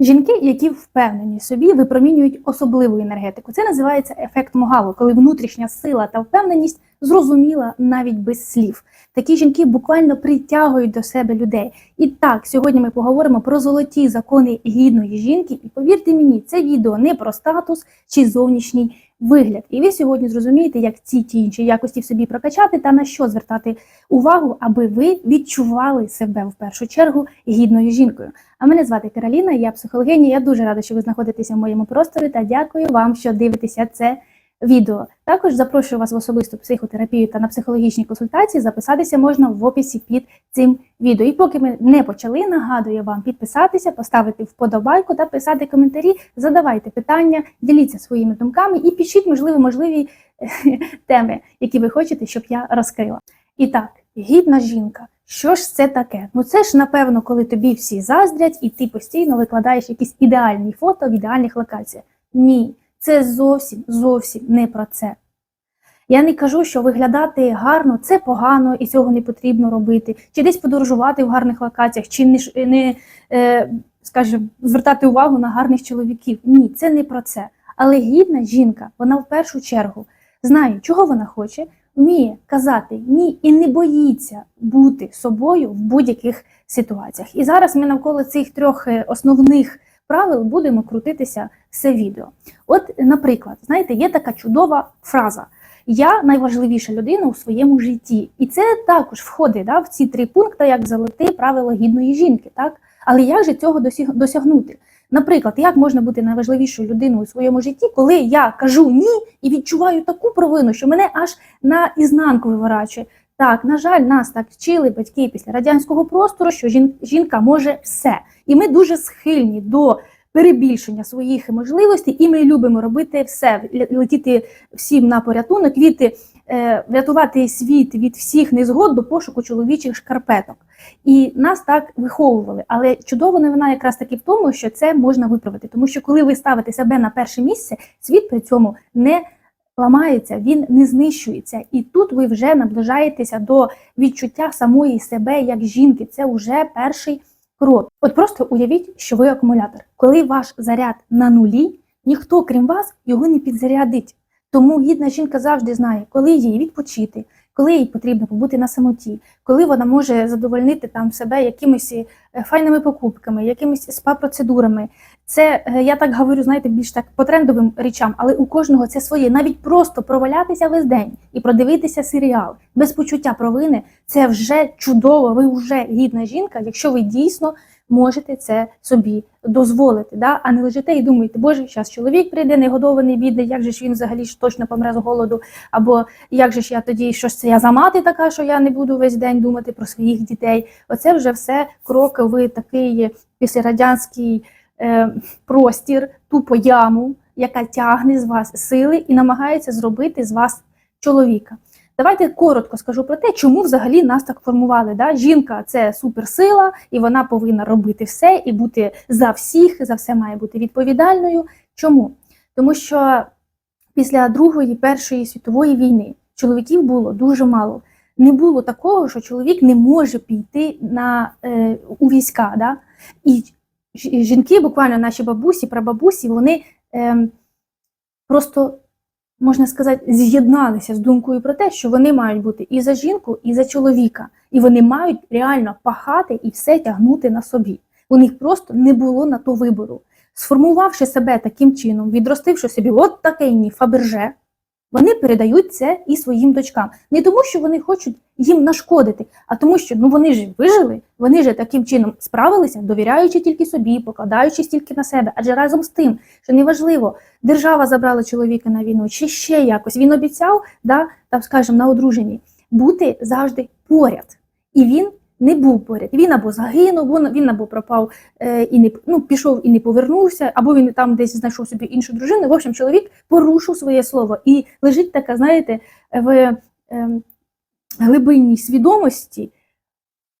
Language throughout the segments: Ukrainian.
Жінки, які впевнені собі, випромінюють особливу енергетику. Це називається ефект могаво, коли внутрішня сила та впевненість зрозуміла навіть без слів. Такі жінки буквально притягують до себе людей. І так, сьогодні ми поговоримо про золоті закони гідної жінки. І повірте мені, це відео не про статус чи зовнішній вигляд. І ви сьогодні зрозумієте, як ці ті інші якості в собі прокачати та на що звертати увагу, аби ви відчували себе в першу чергу гідною жінкою. А мене звати Кароліна, я психологиня. Я дуже рада, що ви знаходитеся в моєму просторі та дякую вам, що дивитеся це відео. Також запрошую вас в особисту психотерапію та на психологічні консультації. Записатися можна в описі під цим відео. І поки ми не почали, нагадую вам підписатися, поставити вподобайку та писати коментарі, задавайте питання, діліться своїми думками і пишіть, можливо, можливі теми, які ви хочете, щоб я розкрила. І так, гідна жінка. Що ж це таке? Ну це ж напевно, коли тобі всі заздрять, і ти постійно викладаєш якісь ідеальні фото в ідеальних локаціях. Ні, це зовсім зовсім не про це. Я не кажу, що виглядати гарно це погано і цього не потрібно робити, чи десь подорожувати в гарних локаціях, чи не, не е, скажімо, звертати увагу на гарних чоловіків. Ні, це не про це. Але гідна жінка, вона в першу чергу знає, чого вона хоче, вміє казати ні і не боїться бути собою в будь-яких ситуаціях. І зараз ми навколо цих трьох е, основних правил будемо крутитися все відео. От, наприклад, знаєте, є така чудова фраза. Я найважливіша людина у своєму житті, і це також входить да, в ці три пункти, як золоте правило гідної жінки. Так? Але як же цього досяг- досягнути? Наприклад, як можна бути найважливішою людиною у своєму житті, коли я кажу ні і відчуваю таку провину, що мене аж на ізнанку виворачує. Так, на жаль, нас так вчили батьки після радянського простору, що жінка може все. І ми дуже схильні до перебільшення своїх можливостей, і ми любимо робити все, летіти всім на порятунок, від, е, врятувати світ від всіх незгод до пошуку чоловічих шкарпеток. І нас так виховували. Але чудова новина якраз таки в тому, що це можна виправити. Тому що коли ви ставите себе на перше місце, світ при цьому не ламається, він не знищується. І тут ви вже наближаєтеся до відчуття самої себе як жінки. Це вже перший крок. От просто уявіть, що ви акумулятор. Коли ваш заряд на нулі, ніхто, крім вас, його не підзарядить. Тому гідна жінка завжди знає, коли їй відпочити, коли їй потрібно побути на самоті, коли вона може задовольнити там себе якимись е, файними покупками, якимись спа-процедурами. Це е, я так говорю, знаєте, більш так по трендовим речам, але у кожного це своє. Навіть просто провалятися весь день і продивитися серіал без почуття провини це вже чудово. Ви вже гідна жінка, якщо ви дійсно можете це собі дозволити. Да? А не лежите і думаєте, боже, зараз чоловік прийде, негодований, бідний, як же ж він взагалі ж точно помре з голоду, або як же ж я тоді, що ж це я за мати така, що я не буду весь день думати про своїх дітей. Оце вже все кроки в такий післярадянський простір, тупо яму, яка тягне з вас сили і намагається зробити з вас чоловіка. Давайте коротко скажу про те, чому взагалі нас так формували. Да? Жінка це суперсила, і вона повинна робити все і бути за всіх, за все має бути відповідальною. Чому? Тому що після Другої Першої світової війни чоловіків було дуже мало. Не було такого, що чоловік не може піти на, е, у війська. Да? І жінки, буквально наші бабусі, прабабусі, вони е, просто можна сказати, з'єдналися з думкою про те, що вони мають бути і за жінку, і за чоловіка, і вони мають реально пахати і все тягнути на собі. У них просто не було на то вибору. Сформувавши себе таким чином, відростивши собі от такий ні фаберже, вони передають це і своїм дочкам. Не тому, що вони хочуть їм нашкодити, а тому, що ну вони ж вижили, вони ж таким чином справилися, довіряючи тільки собі, покладаючись тільки на себе. Адже разом з тим, що неважливо, держава забрала чоловіка на війну, чи ще якось він обіцяв, да, там, скажімо, на одруженні, бути завжди поряд. І він не був поряд. Він або загинув, він- або пропав е, і не ну, пішов і не повернувся, або він там десь знайшов собі іншу дружину. В общем, чоловік порушив своє слово і лежить така, знаєте, в глибині глибинній свідомості.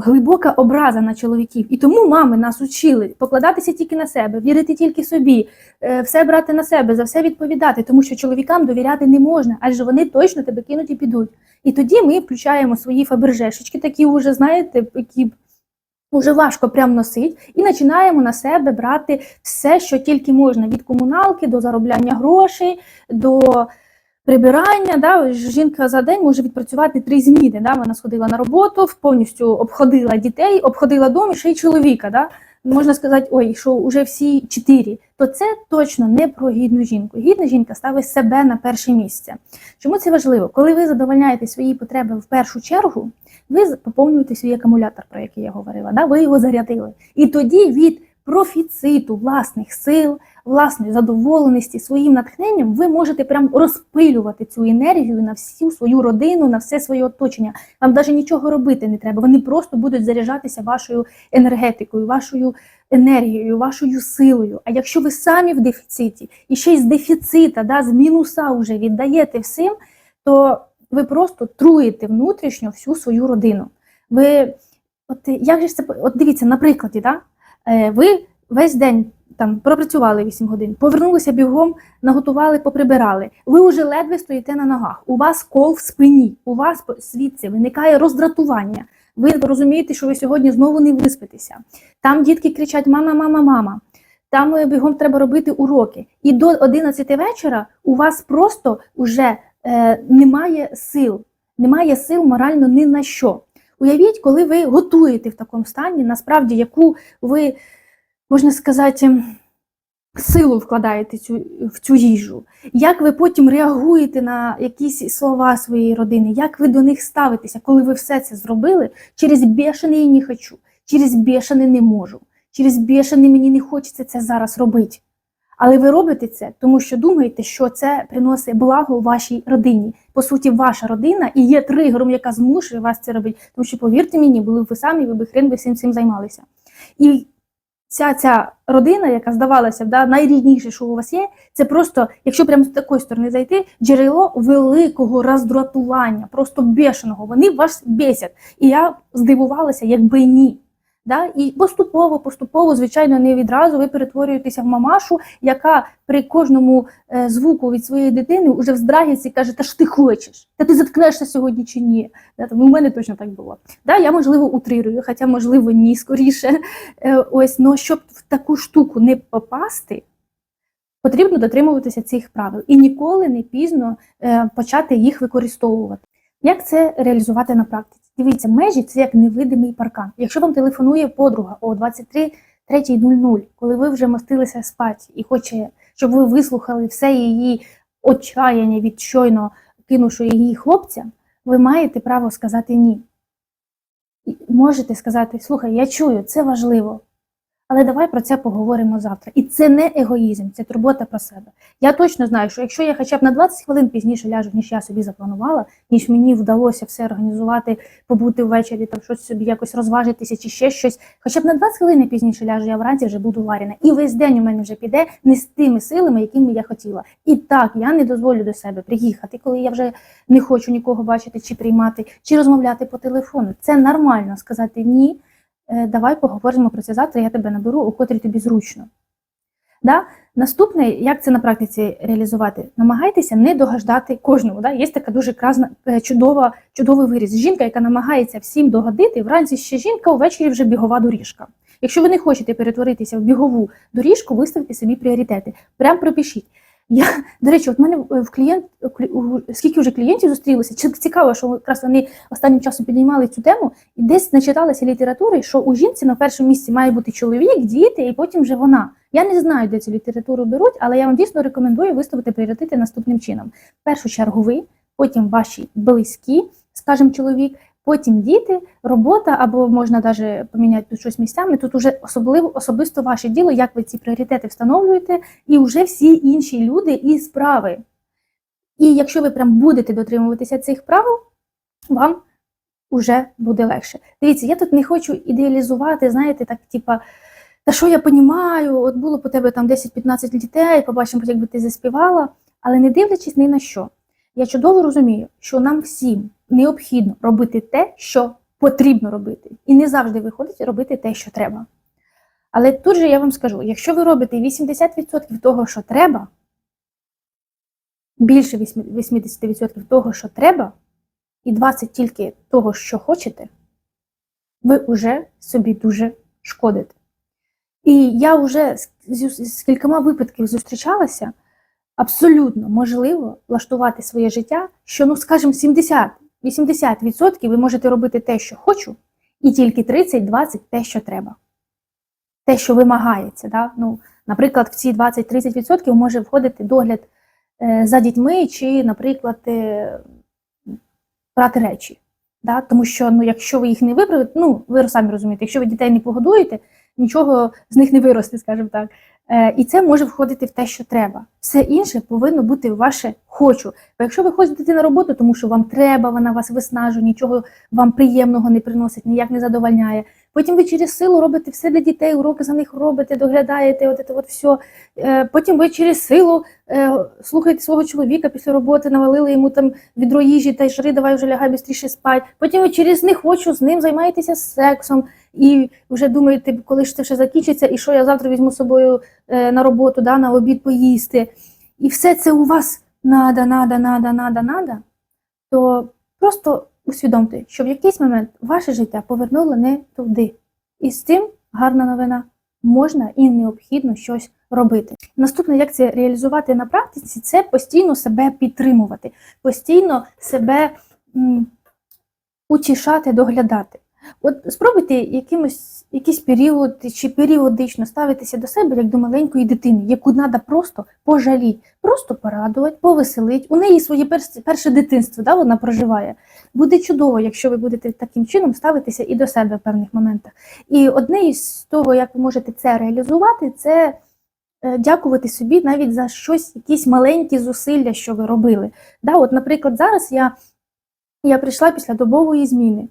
Глибока образа на чоловіків, і тому мами нас учили покладатися тільки на себе, вірити тільки собі, е, все брати на себе, за все відповідати, тому що чоловікам довіряти не можна, адже вони точно тебе кинуть і підуть. І тоді ми включаємо свої фабержешечки, такі вже, знаєте, які Уже важко прям носить, і починаємо на себе брати все, що тільки можна: від комуналки до заробляння грошей, до прибирання. Да? Жінка за день може відпрацювати три зміни. Да? Вона сходила на роботу, повністю обходила дітей, обходила дом і ще й чоловіка. Да? Можна сказати, ой, що вже всі чотири. То це точно не про гідну жінку. Гідна жінка ставить себе на перше місце. Чому це важливо? Коли ви задовольняєте свої потреби в першу чергу, ви поповнюєте свій акумулятор, про який я говорила. Да? Ви його зарядили. І тоді від профіциту власних сил, власної задоволеності, своїм натхненням, ви можете прям розпилювати цю енергію на всю свою родину, на все своє оточення. Вам навіть нічого робити не треба. Вони просто будуть заряджатися вашою енергетикою, вашою енергією, вашою силою. А якщо ви самі в дефіциті і ще й з дефіцита, да, з мінуса вже віддаєте всім, то ви просто труїте внутрішньо всю свою родину. Ви, от як же це от дивіться, на прикладі, да? Е, ви весь день там пропрацювали 8 годин, повернулися бігом, наготували, поприбирали. Ви вже ледве стоїте на ногах. У вас кол в спині, у вас звідси виникає роздратування. Ви розумієте, що ви сьогодні знову не виспитеся. Там дітки кричать Мама, мама, мама. Там е, бігом треба робити уроки. І до 11 вечора у вас просто вже е, немає сил, немає сил морально ні на що. Уявіть, коли ви готуєте в такому стані, насправді, яку ви, можна сказати, силу вкладаєте цю, в цю їжу, як ви потім реагуєте на якісь слова своєї родини, як ви до них ставитеся, коли ви все це зробили через бешений не хочу, через бешений не можу, через бешений мені не хочеться це зараз робити. Але ви робите це, тому що думаєте, що це приносить благо вашій родині. По суті, ваша родина і є тригером, яка змушує вас це робити. Тому що, повірте мені, були б ви самі, ви б хрен би всім цим займалися. І ця ця родина, яка здавалася, да, найрідніше, що у вас є, це просто, якщо прямо з такої сторони зайти, джерело великого роздратування, просто бешеного. Вони вас бесять. І я здивувалася, якби ні. Да? І поступово, поступово, звичайно, не відразу ви перетворюєтеся в мамашу, яка при кожному е, звуку від своєї дитини вже вздрагиться і каже, та ж ти хочеш, та ти заткнешся сьогодні чи ні. Да? Тому в мене точно так було. Да? Я, можливо, утрирую, хоча, можливо, ні, скоріше. Е, ось, но щоб в таку штуку не попасти, потрібно дотримуватися цих правил і ніколи не пізно е, почати їх використовувати. Як це реалізувати на практиці? Дивіться, межі це як невидимий паркан. Якщо вам телефонує подруга о 23.00, коли ви вже мостилися спати і хоче, щоб ви вислухали все її отчаяння від щойно кинувши її хлопця, ви маєте право сказати ні. І можете сказати, слухай, я чую, це важливо. Але давай про це поговоримо завтра. І це не егоїзм, це турбота про себе. Я точно знаю, що якщо я хоча б на 20 хвилин пізніше ляжу, ніж я собі запланувала, ніж мені вдалося все організувати, побути ввечері, там щось собі якось розважитися чи ще щось. Хоча б на 20 хвилин пізніше ляжу, я вранці вже буду варена. І весь день у мене вже піде не з тими силами, якими я хотіла. І так, я не дозволю до себе приїхати, коли я вже не хочу нікого бачити чи приймати, чи розмовляти по телефону. Це нормально сказати ні. Е, давай поговоримо про це завтра, я тебе наберу, у котрій тобі зручно. Да? Наступне, як це на практиці реалізувати? Намагайтеся не догаждати кожному. Да? Є така дуже красна, е, чудова, чудовий виріс. Жінка, яка намагається всім догодити, вранці ще жінка, увечері вже бігова доріжка. Якщо ви не хочете перетворитися в бігову доріжку, виставте собі пріоритети. Прям пропишіть. Я, до речі, от мене в клієнт скільки вже клієнтів зустрілося, цікаво, що якраз вони останнім часом піднімали цю тему і десь начиталася літератури, що у жінці на першому місці має бути чоловік, діти, і потім вже вона. Я не знаю, де цю літературу беруть, але я вам дійсно рекомендую виставити пріоритети наступним чином: в першу чергу ви, потім ваші близькі, скажімо, чоловік. Потім діти, робота, або можна навіть поміняти тут щось місцями. Тут уже особливо особисто ваше діло, як ви ці пріоритети встановлюєте, і вже всі інші люди і справи. І якщо ви прям будете дотримуватися цих правил, вам вже буде легше. Дивіться, я тут не хочу ідеалізувати, знаєте, так, типа, та що я понімаю, от було по тебе там 10-15 дітей, побачимо, як би ти заспівала, але не дивлячись ні на що. Я чудово розумію, що нам всім необхідно робити те, що потрібно робити, і не завжди виходить робити те, що треба. Але тут же я вам скажу: якщо ви робите 80% того, що треба, більше 80% того, що треба, і 20% тільки того, що хочете, ви вже собі дуже шкодите. І я вже з, кількома випадків зустрічалася. Абсолютно можливо влаштувати своє життя, що, ну, скажімо, 70-80% ви можете робити те, що хочу, і тільки 30-20% те, що треба. Те, що вимагається. Да? Ну, наприклад, в ці 20-30% може входити догляд е, за дітьми, чи, наприклад, е, брати речі. Да? Тому що, ну, якщо ви їх не виправите, ну, ви самі розумієте, якщо ви дітей не погодуєте, нічого з них не виросте, скажімо так. Е, і це може входити в те, що треба. Все інше повинно бути ваше хочу. Бо якщо ви хочете на роботу, тому що вам треба, вона вас виснажує, нічого вам приємного не приносить, ніяк не задовольняє. Потім ви через силу робите все для дітей, уроки за них робите, доглядаєте, от це от все. Потім ви через силу е, слухаєте свого чоловіка після роботи, навалили йому там відро їжі та й жри, давай вже лягай швидше спать. Потім ви через не хочу з ним займаєтеся сексом і вже думаєте, коли ж це все закінчиться, і що я завтра візьму з собою е, на роботу, да, на обід поїсти. І все це у вас надо, надо, надо, надо, надо, то просто усвідомте, що в якийсь момент ваше життя повернуло не туди. І з цим гарна новина можна і необхідно щось робити. Наступне, як це реалізувати на практиці, це постійно себе підтримувати, постійно себе м, утішати, доглядати. От спробуйте якимось, якийсь період чи періодично ставитися до себе як до маленької дитини, яку треба просто пожаліти, просто порадувати, повеселити. У неї своє перше, дитинство, да, вона проживає. Буде чудово, якщо ви будете таким чином ставитися і до себе в певних моментах. І одне із того, як ви можете це реалізувати, це е, дякувати собі навіть за щось, якісь маленькі зусилля, що ви робили. Да, от, наприклад, зараз я, я прийшла після добової зміни.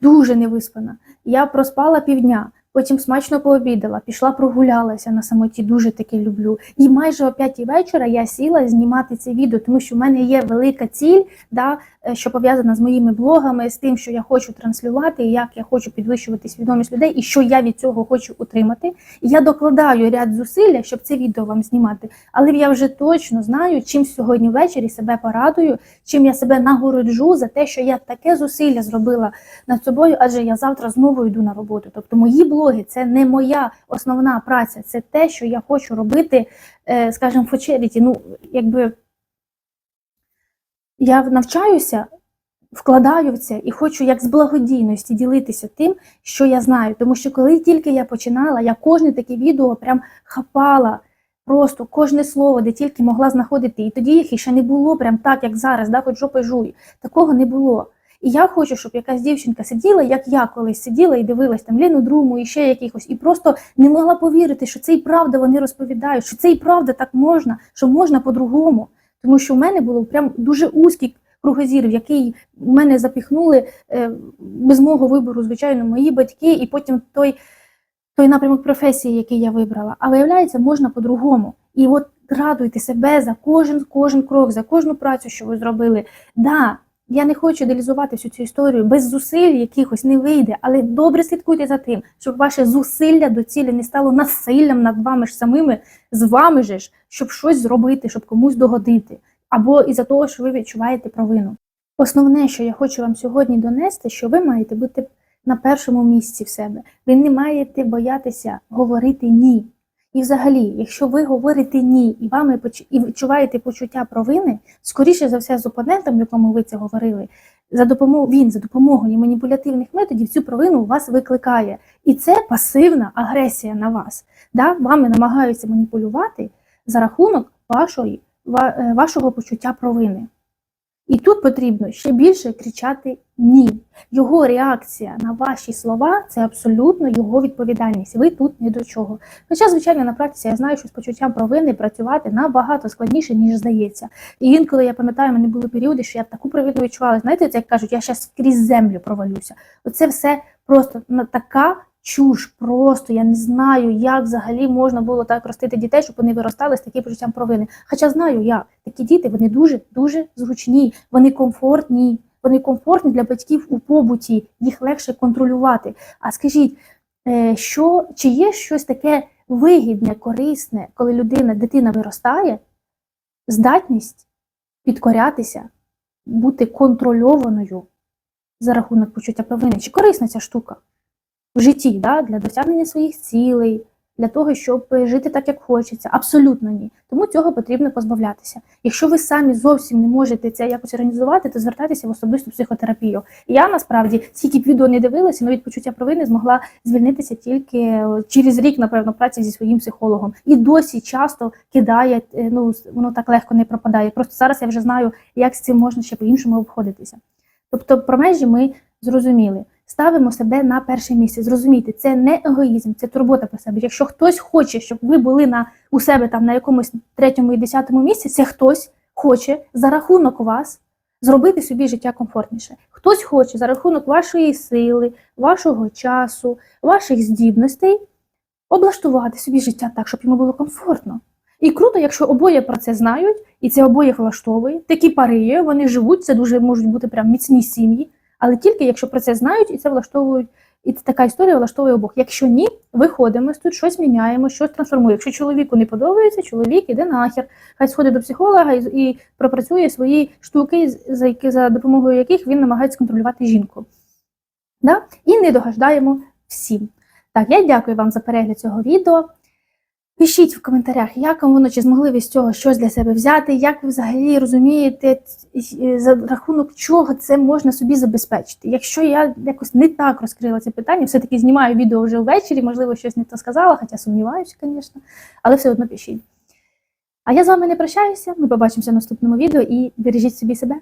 Дуже невиспана. Я проспала півдня, потім смачно пообідала, пішла прогулялася на самоті, дуже таке люблю. І майже о п'ятій вечора я сіла знімати це відео, тому що в мене є велика ціль, да, що пов'язана з моїми блогами, з тим, що я хочу транслювати, як я хочу підвищувати свідомість людей, і що я від цього хочу отримати. І я докладаю ряд зусилля, щоб це відео вам знімати. Але я вже точно знаю, чим сьогодні ввечері себе порадую, чим я себе нагороджу за те, що я таке зусилля зробила над собою, адже я завтра знову йду на роботу. Тобто мої блоги це не моя основна праця, це те, що я хочу робити, е, скажімо, в charity. Ну, якби я навчаюся, вкладаю в це і хочу як з благодійності ділитися тим, що я знаю. Тому що коли тільки я починала, я кожне таке відео прям хапала. Просто кожне слово, де тільки могла знаходити. І тоді їх ще не було прям так, як зараз, да, хоч жопи жуй. Такого не було. І я хочу, щоб якась дівчинка сиділа, як я колись сиділа і дивилась там Лену Друму і ще якихось, і просто не могла повірити, що це і правда вони розповідають, що це і правда так можна, що можна по-другому. Тому що в мене було прям дуже узкий кругозір, в який мене запіхнули е, без мого вибору, звичайно, мої батьки, і потім той, той напрямок професії, який я вибрала. А виявляється, можна по-другому. І от радуйте себе за кожен кожен крок, за кожну працю, що ви зробили. Да, я не хочу ідеалізувати всю цю історію без зусиль якихось не вийде, але добре слідкуйте за тим, щоб ваше зусилля до цілі не стало насиллям над вами ж самими, з вами же ж, щоб щось зробити, щоб комусь догодити, або із-за того, що ви відчуваєте провину. Основне, що я хочу вам сьогодні донести, що ви маєте бути на першому місці в себе. Ви не маєте боятися говорити ні. І взагалі, якщо ви говорите ні, і вами і відчуваєте почуття провини, скоріше за все, з опонентом, якому ви це говорили, за допомогою він за допомогою маніпулятивних методів цю провину у вас викликає. І це пасивна агресія на вас. Да? Вами намагаються маніпулювати за рахунок вашої, е, вашого почуття провини. І тут потрібно ще більше кричати ні. Його реакція на ваші слова це абсолютно його відповідальність. Ви тут не до чого. Хоча, звичайно, на практиці я знаю, що з почуттям провини працювати набагато складніше, ніж здається. І інколи я пам'ятаю, мене були періоди, що я таку провину відчувала. Знаєте, це як кажуть, я зараз крізь землю провалюся. Оце все просто на така. Чуш, просто я не знаю, як взагалі можна було так ростити дітей, щоб вони виростали з таким почуттям провини. Хоча знаю як, такі діти вони дуже дуже зручні, вони комфортні, вони комфортні для батьків у побуті, їх легше контролювати. А скажіть, е, що чи є щось таке вигідне, корисне, коли людина, дитина виростає, здатність підкорятися, бути контрольованою за рахунок почуття провини? Чи корисна ця штука в житті да? для досягнення своїх цілей, для того, щоб жити так, як хочеться? Абсолютно ні. Тому цього потрібно позбавлятися. Якщо ви самі зовсім не можете це якось організувати, то звертайтеся в особисту психотерапію. Я насправді скільки б відео не дивилася, від почуття провини змогла звільнитися тільки е, через рік, напевно, праці зі своїм психологом. І досі часто кидає, е, ну воно так легко не пропадає. Просто зараз я вже знаю, як з цим можна ще по-іншому обходитися. Тобто, про межі ми зрозуміли. Ставимо себе на перше місце. Зрозумійте, це не егоїзм, це турбота про себе. Якщо хтось хоче, щоб ви були на у себе там на якомусь третьому і десятому місці, це хтось хоче за рахунок вас зробити собі життя комфортніше. Хтось хоче за рахунок вашої сили, вашого часу, ваших здібностей облаштувати собі життя так, щоб йому було комфортно. І круто, якщо обоє про це знають, і це обоє влаштовує. Такі пари є, вони живуть, це дуже можуть бути прям міцні сім'ї, але тільки якщо про це знають і це влаштовують, і це така історія влаштовує обох. Якщо ні, виходимо з тут, щось міняємо, щось трансформуємо. Якщо чоловіку не подобається, чоловік іде нахер, хай сходить до психолога і, і пропрацює свої штуки, за, які, за допомогою яких він намагається контролювати жінку. Да? І не догаждаємо всім. Так, я дякую вам за перегляд цього відео. Пишіть в коментарях, як вам воно, чи змогли ви з цього щось для себе взяти, як ви взагалі розумієте, за рахунок чого це можна собі забезпечити. Якщо я якось не так розкрила це питання, все-таки знімаю відео вже ввечері, можливо, щось не то сказала, хоча сумніваюся, звісно, але все одно пишіть. А я з вами не прощаюся. Ми побачимося в наступному відео і бережіть собі себе.